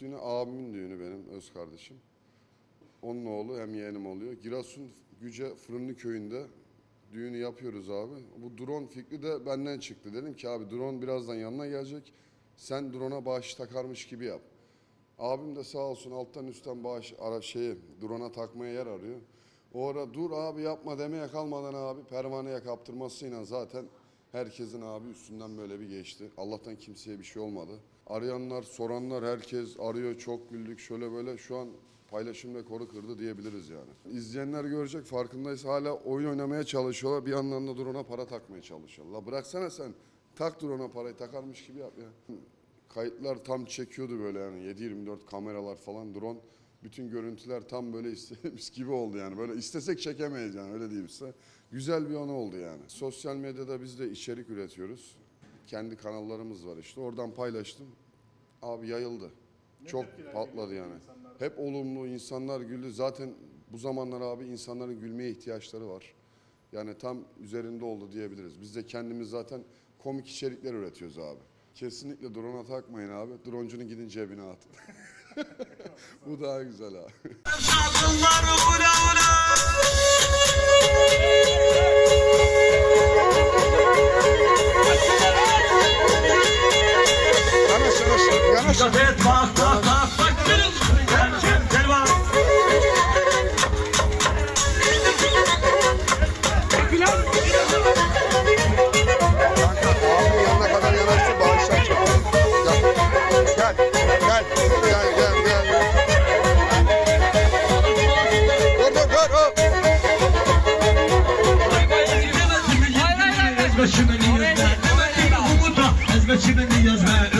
Düğünü abimin düğünü benim öz kardeşim. Onun oğlu hem yeğenim oluyor. Giresun Güce Fırınlı köyünde düğünü yapıyoruz abi. Bu drone fikri de benden çıktı. Dedim ki abi drone birazdan yanına gelecek. Sen drone'a bağış takarmış gibi yap. Abim de sağ olsun alttan üstten bağış ara şeyi drone'a takmaya yer arıyor. O ara dur abi yapma demeye kalmadan abi pervaneye kaptırmasıyla zaten herkesin abi üstünden böyle bir geçti. Allah'tan kimseye bir şey olmadı. Arayanlar, soranlar herkes arıyor çok güldük şöyle böyle şu an paylaşım rekoru kırdı diyebiliriz yani. İzleyenler görecek farkındaysa hala oyun oynamaya çalışıyorlar. Bir yandan da drone'a para takmaya çalışıyorlar. La bıraksana sen tak drone'a parayı takarmış gibi yap ya. Kayıtlar tam çekiyordu böyle yani 7-24 kameralar falan drone. Bütün görüntüler tam böyle istediğimiz gibi oldu yani. Böyle istesek çekemeyiz yani öyle diyeyim size. Güzel bir anı oldu yani. Sosyal medyada biz de içerik üretiyoruz. Kendi kanallarımız var işte. Oradan paylaştım. Abi yayıldı. Çok patladı yani. Hep olumlu insanlar güldü. Zaten bu zamanlar abi insanların gülmeye ihtiyaçları var. Yani tam üzerinde oldu diyebiliriz. Biz de kendimiz zaten komik içerikler üretiyoruz abi. Kesinlikle drone'a takmayın abi. Droncunun gidin cebine atın. Bu daha güzel ula Yanaş yanaş yanaş. Ezbeşimini yazma Ezbeşimini yazma